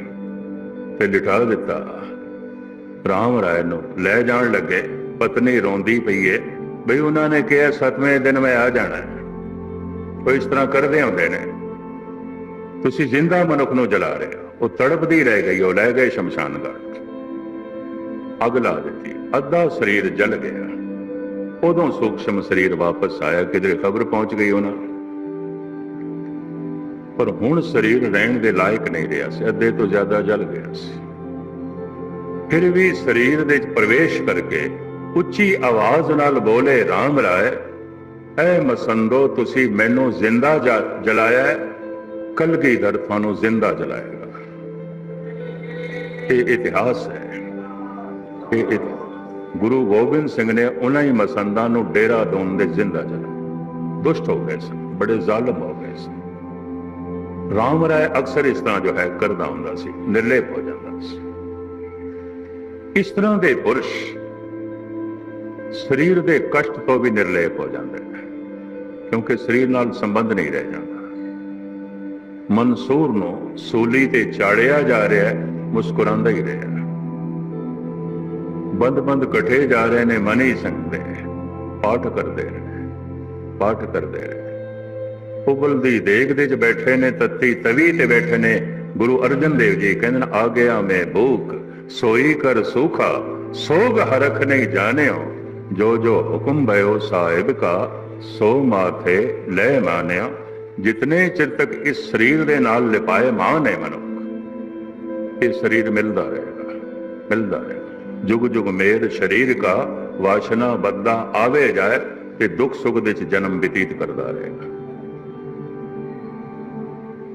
ਤੇ ਲਿਟਾ ਦਿੱਤਾ। ਰਾਮ ਰਾਏ ਨੂੰ ਲੈ ਜਾਣ ਲੱਗੇ, ਪਤਨੀ ਰੋਂਦੀ ਪਈ ਏ, ਬਈ ਉਹਨਾਂ ਨੇ ਕਿਹਾ, ਸਤਵੇਂ ਦਿਨ ਮੈਂ ਆ ਜਾਣਾ। ਹੈ ਉਹ ਇਸ ਤਰ੍ਹਾਂ ਕਰਦੇ ਹੁੰਦੇ ਨੇ। ਤੁਸੀਂ ਜ਼ਿੰਦਾ ਮਨੁੱਖ ਨੂੰ ਜਲਾ ਰਹੇ ਹੋ। ਉਹ ਤੜਪਦੀ ਰਹਿ ਗਈ ਉਹ ਲੈ ਗਏ ਸ਼ਮਸ਼ਾਨ ਘਾਟ ਅੱਗ ਦਿੱਤੀ। ਅੱਧਾ ਸਰੀਰ ਜਲ ਗਿਆ। ਉਦੋਂ ਸੂਖਸ਼ਮ ਸਰੀਰ ਵਾਪਸ ਆਇਆ ਕਿਧਰੇ ਖਬਰ ਪਹੁੰਚ ਗਈ ਉਹਨਾਂ ਪਰ ਹੁਣ ਸਰੀਰ ਰਹਿਣ ਦੇ ਲਾਇਕ ਨਹੀਂ ਰਿਹਾ ਸੀ ਅੱਧੇ ਤੋਂ ਜ਼ਿਆਦਾ ਜਲ ਗਿਆ ਸੀ। ਫਿਰ ਵੀ ਸਰੀਰ ਦੇ ਵਿੱਚ ਪ੍ਰਵੇਸ਼ ਕਰਕੇ ਉੱਚੀ ਆਵਾਜ਼ ਨਾਲ ਬੋਲੇ RAM ਰਾਏ ਐ ਮਸੰਦੋ ਤੁਸੀਂ ਮੈਨੂੰ ਜ਼ਿੰਦਾ ਜਾ- ਜਲਾਇਆ ਹੈ, ਕਲਗੀਧਰ ਤੁਹਾਨੂੰ ਜ਼ਿੰਦਾ ਜਲਾਏਗਾ। ਇਹ ਇਤਿਹਾਸ ਹੈ। ਇਹ ਗੁਰੂ ਗੋਬਿੰਦ ਸਿੰਘ ਨੇ ਉਹਨਾਂ ਹੀ ਮਸੰਦਾਂ ਨੂੰ ਡੇਰਾ ਦੋਨ ਦੇ ਜ਼ਿੰਦਾ ਜਲਾਇਆ ਦੁਸ਼ਟ ਹੋ ਗਏ ਸਨ, ਬੜੇ ਜ਼ਾਲਮ ਹੋ ਗਏ ਸਨ। ਰਾਮ ਰਾਏ ਅਕਸਰ ਇਸ ਤਰ੍ਹਾਂ ਜੋ ਹੈ ਕਰਦਾ ਹੁੰਦਾ ਸੀ, ਨਿਰਲੇਪ ਹੋ ਜਾਂਦਾ ਸੀ। ਇਸ ਤਰ੍ਹਾਂ ਦੇ ਪੁਰਸ਼ ਸਰੀਰ ਦੇ ਕਸ਼ਟ ਤੋਂ ਵੀ ਨਿਰਲੇਪ ਹੋ ਜਾਂਦੇ ਨੇ, ਕਿਉਂਕਿ ਸਰੀਰ ਨਾਲ ਸੰਬੰਧ ਨਹੀਂ ਰਹਿ ਜਾਂਦਾ। ਮਨਸੂਰ ਨੂੰ ਸੂਲੀ ਤੇ ਚਾੜਿਆ ਜਾ ਰਿਹਾ ਹੈ। ਮੁਸਕਰਾਉਂਦਾ ਹੀ ਰਿਹਾ ਬੰਦ ਬੰਦ ਇਕੱਠੇ ਜਾ ਰਹੇ ਨੇ, ਮਨ ਹੀ ਸੰਗਦੇ, ਪਾਠ ਕਰਦੇ ਨੇ ਪਾਠ ਕਰਦੇ ਨੇ ਉਬਲਦੀ ਦੇਗ ਦੇ ਚ ਬੈਠੇ ਨੇ, ਤੱਤੀ ਤਵੀ ਤੇ ਬੈਠੇ ਨੇ, ਗੁਰੂ ਅਰਜਨ ਦੇਵ ਜੀ ਕਹਿੰਦੇ ਨੇ, ਆ ਗਿਆ ਮੈਂ ਭੂਖ, ਸੋਈ ਕਰ ਸੂਖਾ, ਸੋਗ ਹਰਖ ਨਹੀਂ ਜਾਣਿਓ, ਜੋ ਜੋ ਹੁਕਮ ਭਇਓ ਸਾਹਿਬ ਕਾ, ਸੋ ਮਾਥੇ ਲੈ ਮਾਨਿਆ, ਜਿਤਨੇ ਚਿਰ ਤੱਕ ਇਸ ਸਰੀਰ ਦੇ ਨਾਲ ਲਿਪਾਏ ਮਾਂ ਨੇ ਮਨੋ ਇਹ ਸਰੀਰ ਮਿਲਦਾ ਰਹੇਗਾ ਮਿਲਦਾ ਰਹੇਗਾ। ਜੁਗ ਜੁਗ ਮੇਰ ਸਰੀਰ ਕਾ ਵਾਸ਼ਨਾ ਬੱਦਾ ਆਵੇ ਜਾਏ ਤੇ ਦੁੱਖ ਸੁੱਖ ਦੇ ਚ ਜਨਮ ਬਤੀਤ ਕਰਦਾ ਰਹੇਗਾ।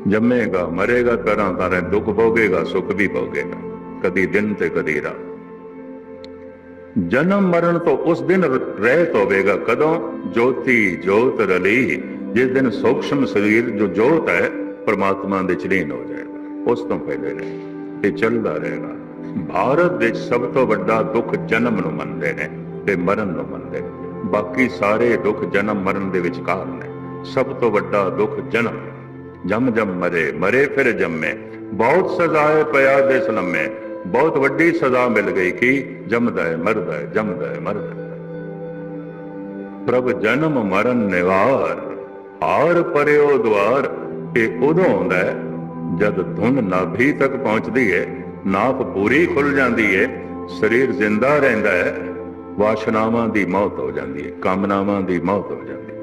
ਜੰਮੇਗਾ, ਮਰੇਗਾ, ਤਰ੍ਹਾਂ ਤਰ੍ਹਾਂ ਦੁੱਖ ਭੋਗੇਗਾ, ਸੁੱਖ ਵੀ ਭੋਗੇਗਾ, ਕਦੀ ਦਿਨ ਤੇ ਕਦੀ ਰਾਤ। ਜਨਮ ਮਰਨ ਤੋਂ ਉਸ ਦਿਨ ਰਹਿਤ ਹੋਵੇਗਾ, ਕਦੋਂ? ਜੋਤੀ ਜੋਤ ਰਲੀ, ਜਿਸ ਦਿਨ ਸੂਖਸ਼ਮ ਸਰੀਰ ਜੋ ਜੋਤ ਹੈ, ਪਰਮਾਤਮਾ ਦੇ ਚਲੀਨ ਹੋ ਜਾਏਗਾ, ਉਸ ਤੋਂ ਪਹਿਲੇ ਨਹੀਂ ਇਹ ਚੱਲਦਾ ਰਹੇਗਾ। ਭਾਰਤ ਵਿੱਚ ਸਭ ਤੋਂ ਵੱਡਾ ਦੁੱਖ ਜਨਮ ਨੂੰ ਮੰਨਦੇ ਨੇ ਤੇ ਮਰਨ ਨੂੰ ਮੰਨਦੇ ਨੇ। ਬਾਕੀ ਸਾਰੇ ਦੁੱਖ ਜਨਮ ਮਰਨ ਦੇ ਵਿਚਕਾਰ ਨੇ। ਸਭ ਤੋਂ ਵੱਡਾ ਦੁੱਖ ਜਨਮ। ਜਮ ਜਮ ਮਰੇ ਮਰੇ ਫਿਰ ਜੰਮੇ। ਬਹੁਤ ਸਜ਼ਾਏ ਪਿਆ ਦੇ ਸਲਮੇ ਬਹੁਤ ਵੱਡੀ ਸਜ਼ਾ ਮਿਲ ਗਈ ਕਿ ਜੰਮਦਾ ਹੈ, ਮਰਦਾ ਹੈ, ਜੰਮਦਾ ਹੈ, ਮਰਦਾ ਹੈ। ਪ੍ਰਭ ਜਨਮ ਮਰਨ ਨਿਵਾਰ, ਹਾਰ ਪਰਿਓ ਦਵਾਰ ਇਹ ਉਦੋਂ ਆਉਂਦਾ ਹੈ ਜਦ ਧੁਨ ਨਾਭੀ ਤੱਕ ਪਹੁੰਚਦੀ ਹੈ ਨਾਭ ਪੂਰੀ ਖੁੱਲ ਜਾਂਦੀ ਹੈ ਸਰੀਰ ਜ਼ਿੰਦਾ ਰਹਿੰਦਾ ਹੈ ਵਾਸ਼ਨਾਵਾਂ ਦੀ ਮੌਤ ਹੋ ਜਾਂਦੀ ਹੈ ਕਾਮਨਾਵਾਂ ਦੀ ਮੌਤ ਹੋ ਜਾਂਦੀ ਹੈ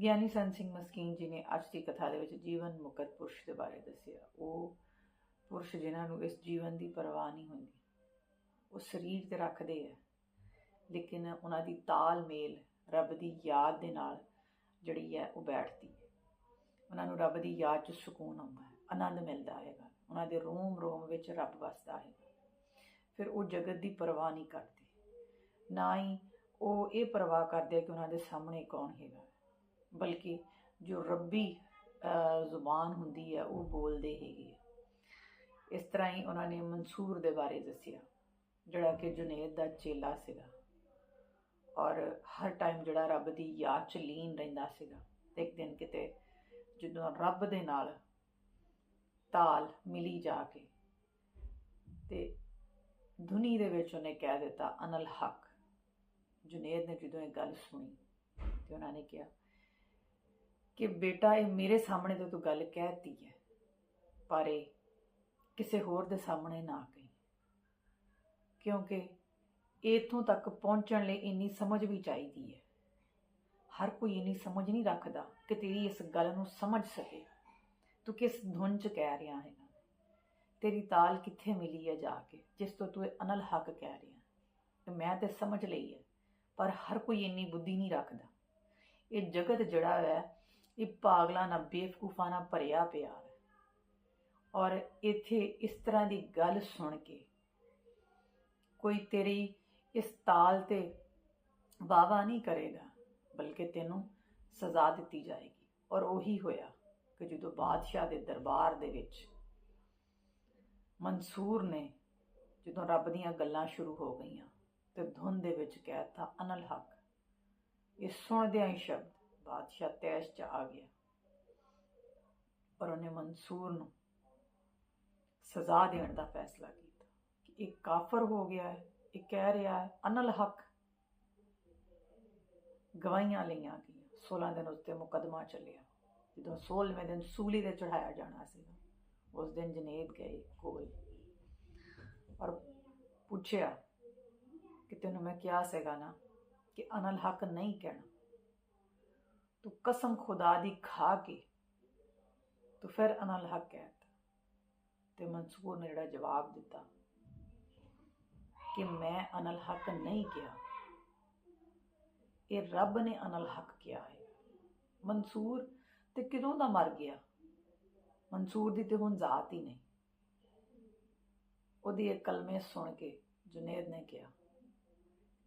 ਗਿਆਨੀ ਸੰਤ ਸਿੰਘ ਮਸਕੀਨ ਜੀ ਨੇ ਅੱਜ ਦੀ ਕਥਾ ਦੇ ਵਿੱਚ ਜੀਵਨ ਮੁਕਤ ਪੁਰਸ਼ ਦੇ ਬਾਰੇ ਦੱਸਿਆ। ਉਹ ਪੁਰਸ਼ ਜਿਨ੍ਹਾਂ ਨੂੰ ਇਸ ਜੀਵਨ ਦੀ ਪਰਵਾਹ ਨਹੀਂ ਹੁੰਦੀ, ਉਹ ਸਰੀਰ ਤੇ ਰੱਖਦੇ ਆ। ਲੇਕਿਨ ਉਹਨਾਂ ਦੀ ਤਾਲਮੇਲ ਰੱਬ ਦੀ ਯਾਦ ਦੇ ਨਾਲ ਜਿਹੜੀ ਹੈ ਉਹ ਬੈਠਦੀ ਹੈ। ਉਹਨਾਂ ਨੂੰ ਰੱਬ ਦੀ ਯਾਦ 'ਚ ਸਕੂਨ ਆਉਂਦਾ ਹੈ, ਆਨੰਦ ਮਿਲਦਾ ਹੈਗਾ। ਉਹਨਾਂ ਦੇ ਰੋਮ ਰੋਮ ਵਿੱਚ ਰੱਬ ਵਸਦਾ ਹੈ ਫਿਰ ਉਹ ਜਗਤ ਦੀ ਪਰਵਾਹ ਨਹੀਂ ਕਰਦੇ। ਨਾ ਹੀ ਉਹ ਇਹ ਪਰਵਾਹ ਕਰਦੇ ਕਿ ਉਹਨਾਂ ਦੇ ਸਾਹਮਣੇ ਕੌਣ ਹੈਗਾ। ਬਲਕਿ ਜੋ ਰੱਬੀ ਜ਼ੁਬਾਨ ਹੁੰਦੀ ਹੈ, ਉਹ ਬੋਲਦੇ ਹੈਗੇ ਆ। ਇਸ ਤਰ੍ਹਾਂ ਹੀ ਉਹਨਾਂ ਨੇ ਮਨਸੂਰ ਦੇ ਬਾਰੇ ਦੱਸਿਆ, ਜਿਹੜਾ ਕਿ ਜੁਨੇਦ ਦਾ ਚੇਲਾ ਸੀਗਾ। ਔਰ ਹਰ ਟਾਈਮ ਜਿਹੜਾ ਰੱਬ ਦੀ ਯਾਦ ਚ ਲੀਨ ਰਹਿੰਦਾ ਸੀਗਾ, ਤੇ ਇੱਕ ਦਿਨ ਕਿਤੇ ਜਦੋਂ ਰੱਬ ਦੇ ਨਾਲ ਤਾਲ ਮਿਲੀ ਜਾ ਕੇ, ਤੇ ਧੁਨੀ ਦੇ ਵਿੱਚ ਉਹਨੇ ਕਹਿ ਦਿੱਤਾ, ਅਨਲ ਹਕ। ਜੁਨੇਦ ਨੇ ਜਦੋਂ ਇਹ ਗੱਲ ਸੁਣੀ, ਤੇ ਉਹਨਾਂ ਨੇ ਕਿਹਾ ਕਿ, ਬੇਟਾ, ਇਹ ਮੇਰੇ ਸਾਹਮਣੇ ਤਾਂ ਤੂੰ ਗੱਲ ਕਹਿਤੀ ਹੈ, ਪਰ ਇਹ ਕਿਸੇ ਹੋਰ ਦੇ ਸਾਹਮਣੇ ਨਾ ਕਹੀ, ਕਿਉਂਕਿ ਇੱਥੋਂ ਤੱਕ ਪਹੁੰਚਣ ਲਈ ਇੰਨੀ ਸਮਝ ਵੀ ਚਾਹੀਦੀ ਹੈ। ਹਰ ਕੋਈ ਇੰਨੀ ਸਮਝ ਨਹੀਂ ਰੱਖਦਾ ਕਿ ਤੇਰੀ ਇਸ ਗੱਲ ਨੂੰ ਸਮਝ ਸਕੇ। ਤੂੰ ਕਿਸ ਧੁਨ ਚ ਕਹਿ ਰਿਹਾ ਹੈ? ਤੇਰੀ ਤਾਲ ਕਿੱਥੇ ਮਿਲੀ ਹੈ ਜਾ ਕੇ, ਜਿਸ ਤੋਂ ਤੂੰ ਇਹ ਅਨਲ ਹੱਕ ਕਹਿ ਰਿਹਾ ਤੇ ਮੈਂ ਤੇ ਸਮਝ ਲਈ ਹੈ, ਪਰ ਹਰ ਕੋਈ ਇੰਨੀ ਬੁੱਧੀ ਨਹੀਂ ਰੱਖਦਾ। ਇਹ ਜਗਤ ਜਿਹੜਾ ਹੈ, ਇਹ ਪਾਗਲਾਂ ਨਾਲ ਬੇਵਕੂਫਾਂ ਨਾਲ ਭਰਿਆ ਪਿਆ ਹੈ। ਔਰ ਇੱਥੇ ਇਸ ਤਰ੍ਹਾਂ ਦੀ ਗੱਲ ਸੁਣ ਕੇ ਕੋਈ ਤੇਰੀ ਇਸ ਤਾਲ ਤੇ ਵਾਵਾ ਨਹੀਂ ਕਰੇਗਾ, ਬਲਕਿ ਤੈਨੂੰ ਸਜ਼ਾ ਦਿੱਤੀ ਜਾਏਗੀ। ਔਰ ਉਹੀ ਹੋਇਆ ਕਿ ਜਦੋਂ ਬਾਦਸ਼ਾਹ ਦੇ ਦਰਬਾਰ ਦੇ ਵਿੱਚ ਮਨਸੂਰ ਨੇ ਜਦੋਂ ਰੱਬ ਦੀਆਂ ਗੱਲਾਂ ਸ਼ੁਰੂ ਹੋ ਗਈਆਂ ਤੇ ਧੁੰਦ ਦੇ ਵਿੱਚ ਕਹਿਤਾ ਅਨਲ ਹੱਕ। ਇਹ ਸੁਣਦਿਆਂ ਹੀ ਸ਼ਬਦ ਬਾਦਸ਼ਾਹ ਤੈਸ਼ ਚ ਆ ਗਿਆ। ਔਰ ਉਹਨੇ ਮਨਸੂਰ ਨੂੰ ਸਜ਼ਾ ਦੇਣ ਦਾ ਫੈਸਲਾ ਕੀਤਾ ਕਿ ਇਹ ਕਾਫਰ ਹੋ ਗਿਆ ਹੈ। ਇਹ ਕਹਿ ਰਿਹਾ ਹੈ, ਅਨਲ ਹੱਕ ਗਵਾਹੀਆਂ ਲਈਆਂ ਗਈਆਂ। 16 ਦਿਨ ਉੱਤੇ ਮੁਕਦਮਾ ਚੱਲਿਆ। ਜਦੋਂ 16ਵੇਂ ਦਿਨ ਸੂਲੀ ਤੇ ਚੜਾਇਆ ਜਾਣਾ ਸੀਗਾ ਉਸ ਦਿਨ ਜਨੇਦ ਗਏ ਕੋਲ ਔਰ ਪੁੱਛਿਆ ਕਿ ਤੈਨੂੰ ਮੈਂ ਕਿਹਾ ਸੀਗਾ ਨਾ ਕਿ ਅਨਲ ਹੱਕ ਨਹੀਂ ਕਹਿਣਾ। ਤੂੰ ਕਸਮ ਖੁਦਾ ਦੀ ਖਾ ਕੇ ਤੂੰ ਫਿਰ ਅਨਲ ਹਕ ਕਹਿਤਾ ਤੇ ਮਨਸੂਰ ਨੇ ਜਿਹੜਾ ਜਵਾਬ ਦਿੱਤਾ ਕਿ ਮੈਂ ਅਨਲ ਹੱਕ ਨਹੀਂ ਕਿਹਾ। ਇਹ ਰੱਬ ਨੇ ਅਨਲ ਹੱਕ ਕਿਹਾ ਹੈ। ਮਨਸੂਰ ਤੇ ਕਿਦੋਂ ਦਾ ਮਰ ਗਿਆ? ਮਨਸੂਰ ਦੀ ਤੇ ਹੁਣ ਜ਼ਾਤ ਹੀ ਨਹੀਂ। ਉਹਦੀ ਇਹ ਕਲਮੇ ਸੁਣ ਕੇ ਜੁਨੇਦ ਨੇ ਕਿਹਾ,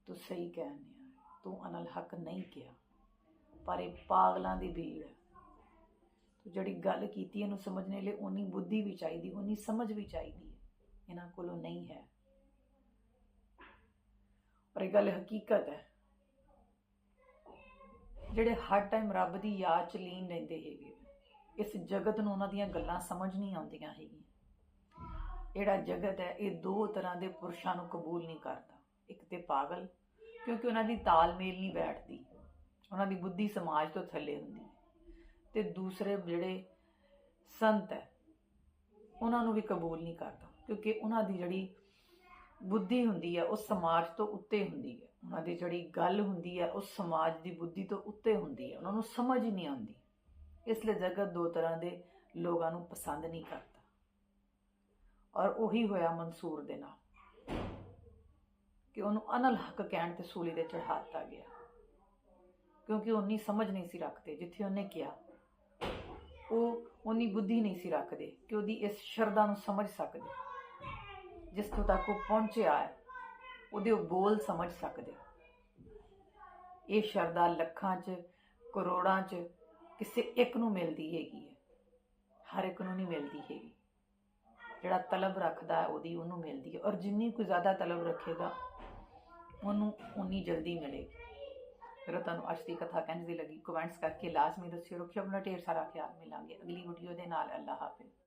ਤੂੰ ਸਹੀ ਕਹਿੰਦੀ ਆ ਤੂੰ ਅਨਲ ਹੱਕ ਨਹੀਂ ਕਿਹਾ। ਪਰ ਇਹ ਪਾਗਲਾਂ ਦੀ ਭੀੜ ਹੈ। ਤੂੰ ਜਿਹੜੀ ਗੱਲ ਕੀਤੀ ਇਹਨੂੰ ਸਮਝਣੇ ਲਈ ਉਨੀ ਬੁੱਧੀ ਵੀ ਚਾਹੀਦੀ ਉਨੀ ਸਮਝ ਵੀ ਚਾਹੀਦੀ ਹੈ। ਇਹਨਾਂ ਕੋਲੋਂ ਨਹੀਂ ਹੈ। ਪਰ ਇਹ ਗੱਲ ਹਕੀਕਤ ਹੈ। ਜਿਹੜੇ ਹਰ ਟਾਈਮ ਰੱਬ ਦੀ ਯਾਦ ਚ ਲੀਨ ਰਹਿੰਦੇ ਹੈਗੇ ਇਸ ਜਗਤ ਨੂੰ ਉਹਨਾਂ ਦੀਆਂ ਗੱਲਾਂ ਸਮਝ ਨਹੀਂ ਆਉਂਦੀਆਂ ਹੈਗੀਆਂ। ਜਿਹੜਾ ਜਗਤ ਹੈ, ਇਹ ਦੋ ਤਰ੍ਹਾਂ ਦੇ ਪੁਰਸ਼ਾਂ ਨੂੰ ਕਬੂਲ ਨਹੀਂ ਕਰਦਾ। ਇੱਕ ਤੇ ਪਾਗਲ, ਕਿਉਂਕਿ ਉਹਨਾਂ ਦੀ ਤਾਲਮੇਲ ਨਹੀਂ ਬੈਠਦੀ। ਉਹਨਾਂ ਦੀ ਬੁੱਧੀ ਸਮਾਜ ਤੋਂ ਥੱਲੇ ਹੁੰਦੀ ਹੈ। ਤੇ ਦੂਸਰੇ ਜਿਹੜੇ ਸੰਤ ਹੈ, ਉਹਨਾਂ ਨੂੰ ਵੀ ਕਬੂਲ ਨਹੀਂ ਕਰਦਾ, ਕਿਉਂਕਿ ਉਹਨਾਂ ਦੀ ਜਿਹੜੀ ਬੁੱਧੀ ਹੁੰਦੀ ਹੈ ਉਹ ਸਮਾਜ ਤੋਂ ਉੱਤੇ ਹੁੰਦੀ ਹੈ ਉਹਨਾਂ ਦੀ ਜਿਹੜੀ ਗੱਲ ਹੁੰਦੀ ਹੈ ਉਹ ਸਮਾਜ ਦੀ ਬੁੱਧੀ ਤੋਂ ਉੱਤੇ ਹੁੰਦੀ ਹੈ ਉਹਨਾਂ ਨੂੰ ਸਮਝ ਹੀ ਨਹੀਂ ਆਉਂਦੀ। ਇਸ ਲਈ ਜਗਤ ਦੋ ਤਰ੍ਹਾਂ ਦੇ ਲੋਕਾਂ ਨੂੰ ਪਸੰਦ ਨਹੀਂ ਕਰਦਾ। ਔਰ ਉਹੀ ਹੋਇਆ ਮਨਸੂਰ ਦੇ ਨਾਲ। ਕਿ ਉਹਨੂੰ ਅਨਲ ਹੱਕ ਕਹਿਣ ਤੇ ਸੂਲੀ ਤੇ ਚੜ੍ਹਾਤਾ ਗਿਆ। ਕਿਉਂਕਿ ਉਹਨੀ ਸਮਝ ਨਹੀਂ ਸੀ ਰੱਖਦੇ ਜਿੱਥੇ ਉਹਨੇ ਕਿਹਾ। ਉਹ ਉਨੀ ਬੁੱਧੀ ਨਹੀਂ ਸੀ ਰੱਖਦੇ ਕਿ ਉਹਦੀ ਇਸ ਸ਼ਰਧਾ ਨੂੰ ਸਮਝ ਸਕਦੇ। ਜਿਸ ਤੋਂ ਤੱਕ ਉਹ ਪਹੁੰਚਿਆ ਹੈ, ਉਹਦੇ ਉਹ ਬੋਲ ਸਮਝ ਸਕਦੇ ਇਹ ਸ਼ਰਧਾ ਲੱਖਾਂ 'ਚ, ਕਰੋੜਾਂ 'ਚ ਕਿਸੇ ਇੱਕ ਨੂੰ ਮਿਲਦੀ ਹੈਗੀ ਹੈ। ਹਰ ਇੱਕ ਨੂੰ ਨਹੀਂ ਮਿਲਦੀ ਹੈਗੀ। ਜਿਹੜਾ ਤਲਬ ਰੱਖਦਾ ਉਹਦੀ ਉਹਨੂੰ ਮਿਲਦੀ ਹੈ। ਔਰ ਜਿੰਨੀ ਕੋਈ ਜ਼ਿਆਦਾ ਤਲਬ ਰੱਖੇਗਾ, ਉਹਨੂੰ ਉਨੀ ਜਲਦੀ ਮਿਲੇਗੀ। ਫਿਰ ਤੁਹਾਨੂੰ ਅੱਜ ਦੀ ਕਥਾ ਕਿੰਝ ਦੀ ਲੱਗੀ। ਕਮੈਂਟਸ ਕਰਕੇ ਲਾਜ਼ਮੀ ਦੱਸਿਓ। ਰੱਖਿਓ, ਆਪਣਾ ਢੇਰ ਸਾਰਾ ਖਿਆਲ ਮਿਲਾਂਗੇ। ਅਗਲੀ ਵੀਡੀਓ ਦੇ ਨਾਲ ਅੱਲਾ ਹਾਫਿਜ਼।